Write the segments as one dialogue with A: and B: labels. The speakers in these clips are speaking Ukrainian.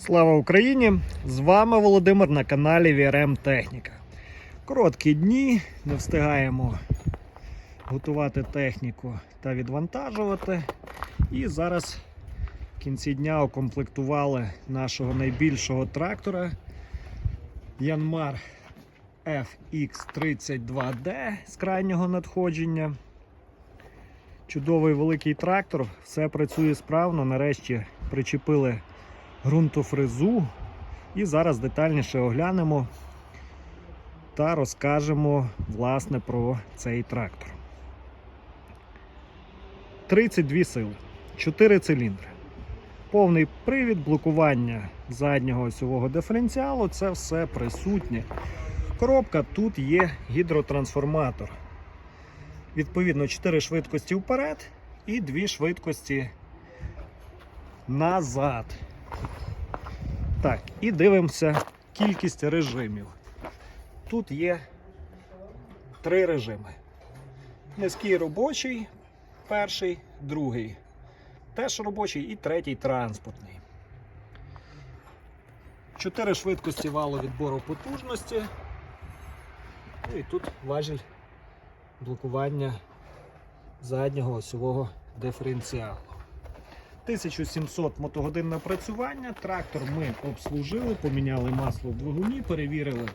A: Слава Україні! З вами Володимир на каналі VRM Техніка. Короткі дні, не встигаємо готувати техніку та відвантажувати. І зараз в кінці дня укомплектували нашого найбільшого трактора Янмар FX32D з крайнього надходження. Чудовий великий трактор, все працює справно. Нарешті причепили ґрунтофрезу. І зараз детальніше оглянемо та розкажемо власне про цей трактор. 32 сили, 4 циліндри. Повний привід, блокування заднього осьового диференціалу це все присутнє. Коробка тут є гідротрансформатор. Відповідно, 4 швидкості вперед і 2 швидкості назад. Так, і дивимося кількість режимів. Тут є три режими. Низький робочий, перший, другий. Теж робочий і третій транспортний. Чотири швидкості валу відбору потужності. Ну І тут важіль блокування заднього осьового диференціалу. 1700 мотогодин напрацювання. Трактор ми обслужили, поміняли масло в двигуні, перевірили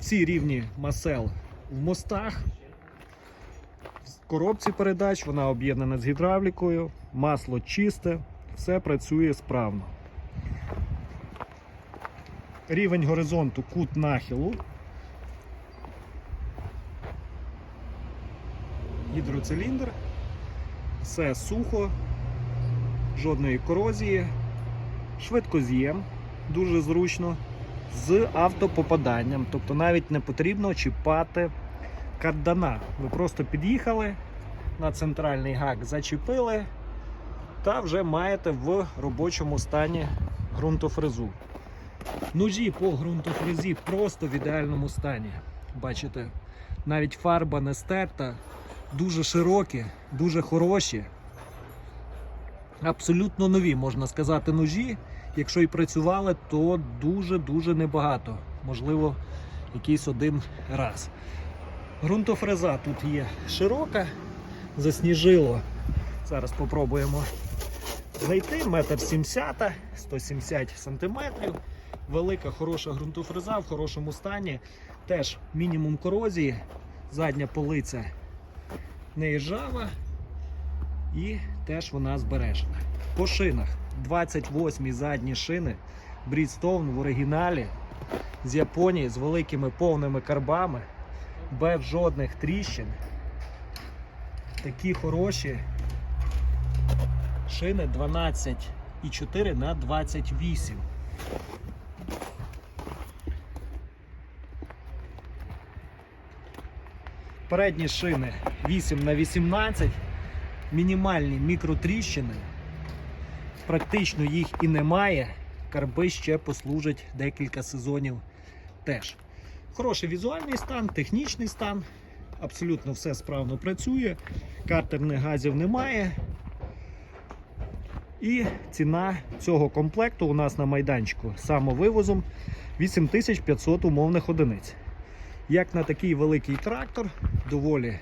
A: всі рівні масел в мостах. В коробці передач вона об'єднана з гідравлікою, масло чисте, все працює справно. Рівень горизонту, кут нахилу. Гідроциліндр. Все сухо, жодної корозії, швидкоз'єм, дуже зручно, з автопопаданням. Тобто навіть не потрібно чіпати кардана. Ви просто під'їхали на центральний гак, зачепили та вже маєте в робочому стані ґрунтофрезу. Ножі по ґрунтофрезі просто в ідеальному стані. Бачите, навіть фарба не стерта, дуже широкі, дуже хороші абсолютно нові, можна сказати, ножі. Якщо і працювали, то дуже-дуже небагато. Можливо, якийсь один раз. Грунтофреза тут є широка, засніжило. Зараз спробуємо знайти. Метр 70, 170 сантиметрів. Велика, хороша ґрунтофреза в хорошому стані. Теж мінімум корозії. Задня полиця не іржава і теж вона збережена. По шинах 28 задні шини Bridgestone в оригіналі з Японії з великими повними карбами, без жодних тріщин. Такі хороші шини 12,4 на 28. Передні шини 8 на 18 мінімальні мікротріщини. Практично їх і немає. Карби ще послужать декілька сезонів теж. Хороший візуальний стан, технічний стан. Абсолютно все справно працює. Картерних газів немає. І ціна цього комплекту у нас на майданчику самовивозом 8500 умовних одиниць. Як на такий великий трактор, доволі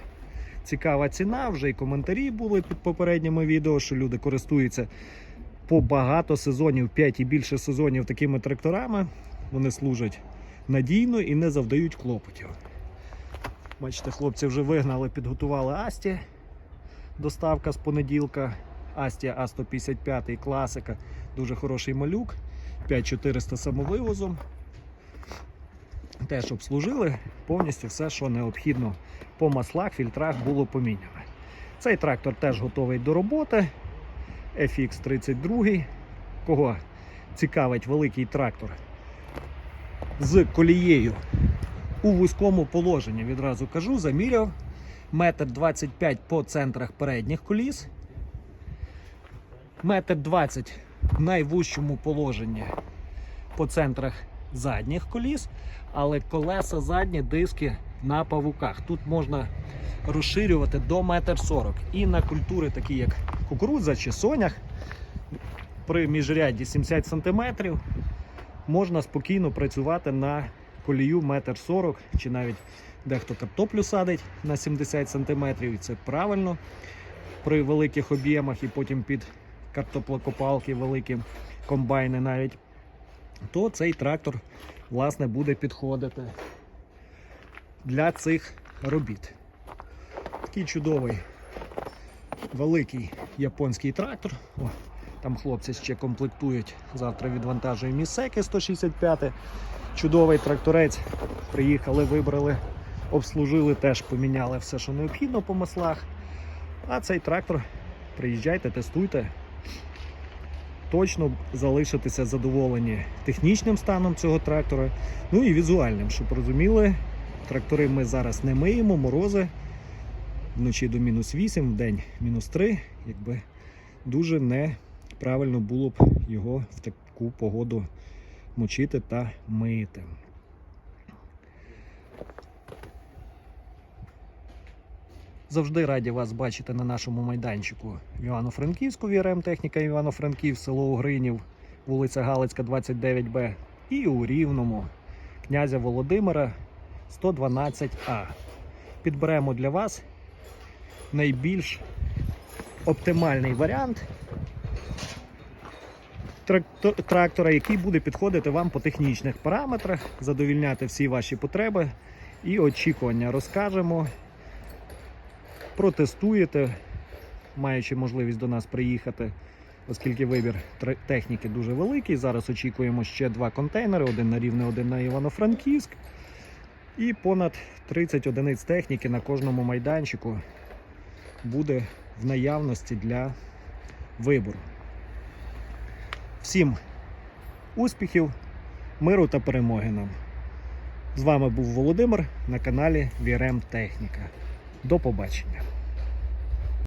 A: цікава ціна. Вже і коментарі були під попередніми відео, що люди користуються по багато сезонів, 5 і більше сезонів такими тракторами. Вони служать надійно і не завдають клопотів. Бачите, хлопці вже вигнали, підготували Асті. Доставка з понеділка. Астія А155 класика. Дуже хороший малюк. 5400 самовивозом. Теж обслужили повністю все, що необхідно по маслах, фільтрах було поміняно. Цей трактор теж готовий до роботи. FX32. Кого цікавить великий трактор з колією у вузькому положенні, відразу кажу, заміряв. Метр 25 по центрах передніх коліс. Метр 20 в найвужчому положенні по центрах задніх коліс, але колеса задні диски на павуках. Тут можна розширювати до 1,40 м. І на культури, такі як кукурудза чи сонях, при міжрядді 70 см можна спокійно працювати на колію 1,40 м чи навіть дехто картоплю садить на 70 см. І це правильно при великих об'ємах і потім під картоплокопалки, великі комбайни навіть, то цей трактор власне буде підходити для цих робіт. Такий чудовий великий японський трактор. О, там хлопці ще комплектують. Завтра відвантажуємо місеки 165. Чудовий тракторець. Приїхали, вибрали, обслужили, теж поміняли все, що необхідно по маслах. А цей трактор приїжджайте, тестуйте. Точно залишитися задоволені технічним станом цього трактора, ну і візуальним, щоб розуміли, трактори ми зараз не миємо, морози вночі до мінус 8, в день мінус 3, якби дуже неправильно було б його в таку погоду мочити та мити. Завжди раді вас бачити на нашому майданчику в Івано-Франківську ВРМ Техніка Івано-Франків, село Угринів, вулиця Галицька, 29Б, і у Рівному князя Володимира 112А. Підберемо для вас найбільш оптимальний варіант трактора, який буде підходити вам по технічних параметрах, задовільняти всі ваші потреби і очікування. Розкажемо, протестуєте, маючи можливість до нас приїхати, оскільки вибір техніки дуже великий. Зараз очікуємо ще два контейнери: один на Рівне, один на Івано-Франківськ. І понад 30 одиниць техніки на кожному майданчику буде в наявності для вибору. Всім успіхів, миру та перемоги нам! З вами був Володимир на каналі VRM Техніка. До побачення!